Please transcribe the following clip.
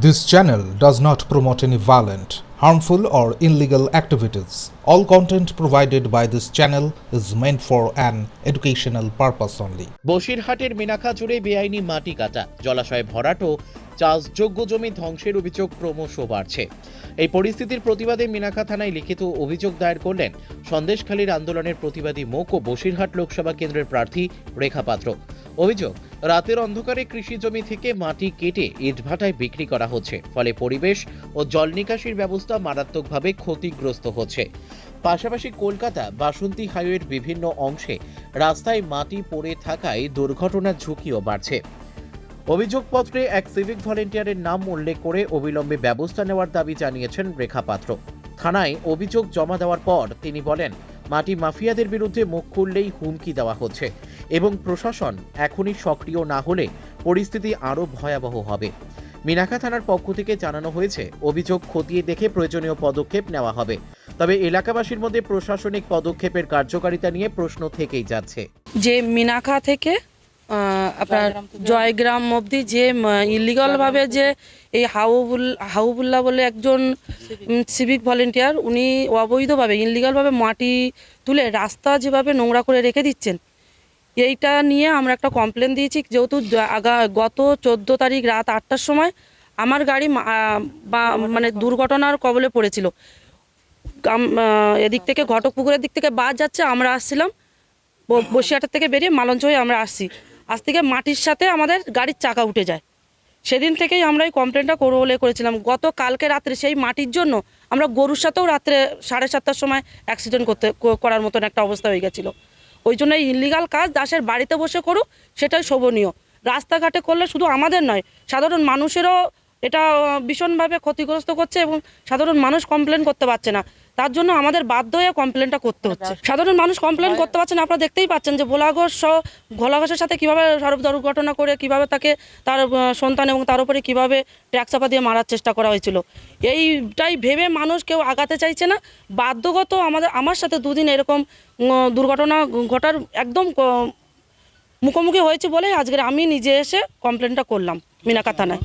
This channel does not promote any violent, harmful, or illegal activities. All content provided by this channel is meant for an educational purpose only. বসিরহাটের মিনাখা জুড়ে বেআইনি মাটি কাটা জলাশয়ে ভরাট ও চাষযোগ্য জমি ধ্বংসের অভিযোগ ক্রমশ বাড়ছে এই পরিস্থিতির প্রতিবাদে মিনাখা থানায় লিখিত অভিযোগ দায়ের করলেন সন্দেশখালীর আন্দোলনের প্রতিবাদী মুখ ও বসিরহাট লোকসভা কেন্দ্রের প্রার্থী রেখা পাত্র অভিযোগ রাতের অন্ধকারে কৃষি জমি থেকে মাটি কেটে ইটভাটায় বিক্রি করা হচ্ছে। ফলে পরিবেশ ও জল নিকাশির ব্যবস্থা মারাত্মকভাবে ক্ষতিগ্রস্ত হচ্ছে। পাশাপাশি কলকাতা বাসন্তী হাইওয়ের বিভিন্ন অংশে রাস্তায় মাটি পড়ে থাকায় দুর্ঘটনার ঝুঁকিও বাড়ছে। অভিযোগপত্রে এক সিভিক ভলেন্টিয়ারের নাম উল্লেখ করে অবিলম্বে ব্যবস্থা নেওয়ার দাবি জানিয়েছেন রেখা পাত্র। থানায় অভিযোগ জমা দেওয়ার পর তিনি বলেন মাটি মাফিয়াদের বিরুদ্ধে মুখ খুললেই হুমকি দেওয়া হচ্ছে এবং প্রশাসন এখনই সক্রিয় না হলে পরিস্থিতি আরও ভয়াবহ হবে। মিনাখা থানার পক্ষ থেকে জানানো হয়েছে, অভিযোগ খতিয়ে দেখে প্রয়োজনীয় পদক্ষেপ নেওয়া হবে। তবে এলাকাবাসীর মধ্যে প্রশাসনিক পদক্ষেপের কার্যকারিতা নিয়ে প্রশ্ন থেকেই যাচ্ছে। যে মিনাখা থেকে আপনার জয়গ্রাম অবধি যে ইলিগালভাবে যে এই হাউবুল হাউবুল্লাহ বলে একজন সিভিক। ভলেন্টিয়ার উনি অবৈধভাবে ইলিগালভাবে মাটি তুলে রাস্তা যেভাবে নোংরা করে রেখে দিচ্ছেন এইটা নিয়ে আমরা একটা কমপ্লেন দিয়েছি। যেহেতু আগা গত চোদ্দ তারিখ রাত আটটার সময় আমার গাড়ি বা- মানে দুর্ঘটনার কবলে পড়েছিল। এদিক থেকে ঘটকপুকুরের দিক থেকে বাস যাচ্ছে আমরা আসছিলাম ব- বসিরহাটের থেকে বেরিয়ে মালঞ্চ হয়ে আমরা আসছি। আজ থেকে মাটির সাথে আমাদের গাড়ির চাকা উঠে যায়। সেদিন থেকেই আমরা এই কমপ্লেনটা করব বলে করেছিলাম। গত কালকে রাত্রে সেই মাটির জন্য আমরা গরুর সাথেও রাত্রে সাড়ে সাতটার সময় অ্যাক্সিডেন্ট করতে করার মতন একটা অবস্থা হয়ে গেছিল। ওই জন্য এই ইলিগাল কাজ দাসের বাড়িতে বসে করুক, সেটাই শোভনীয়। রাস্তাঘাটে করলে শুধু আমাদের নয়, সাধারণ মানুষেরও এটা ভীষণভাবে ক্ষতিগ্রস্ত করছে এবং সাধারণ মানুষ কমপ্লেন করতে পারছে না। তার জন্য আমাদের বাধ্য হয়ে কমপ্লেনটা করতে হচ্ছে। সাধারণ মানুষ কমপ্লেন করতে পারছে না আপনারা দেখতেই পাচ্ছেন যে ভোলাঘোষ সহ ভোলাঘোষের সাথে কীভাবে সড়ক দুর্ঘটনা করে কীভাবে তাকে তার সন্তান এবং তার উপরে কীভাবে ট্র্যাক চাপা দিয়ে মারার চেষ্টা করা হয়েছিল। এইটাই ভেবে মানুষ কেউ আগাতে চাইছে না। বাধ্যগত আমাদের আমার সাথে দুদিন এরকম দুর্ঘটনা ঘটার একদম মুখোমুখি হয়েছে বলে আজকে আমি নিজে এসে কমপ্লেনটা করলাম মিনাকা থানায়।